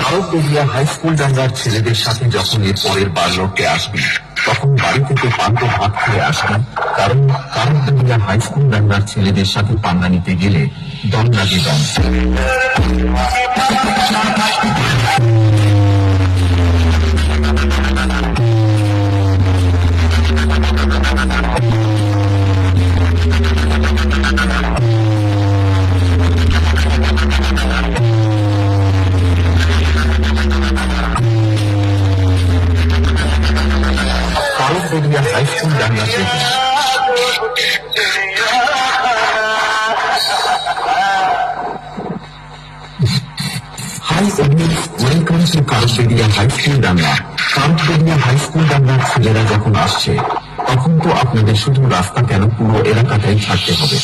Bharat বেরিয়া high school ডাঙ্গার ছেলেদের সাথে যখন এর পরের বারলোকে আসবি তখন বাড়ি থেকে পান্ত ভাত খেয়ে আসতাম কারণ কারণ বেরিয়া হাই স্কুল ব্যান্ডার ছেলেদের সাথে পান্না নিতে গেলে দম লাগে দম। Bharat Beria high school Danga high school Danga Karberia high school ছেলেরা যখন আসছে, তখন তো আপনাদের শুধু রাস্তা কেন পুরো এলাকাটাই ছাড়তে হবে।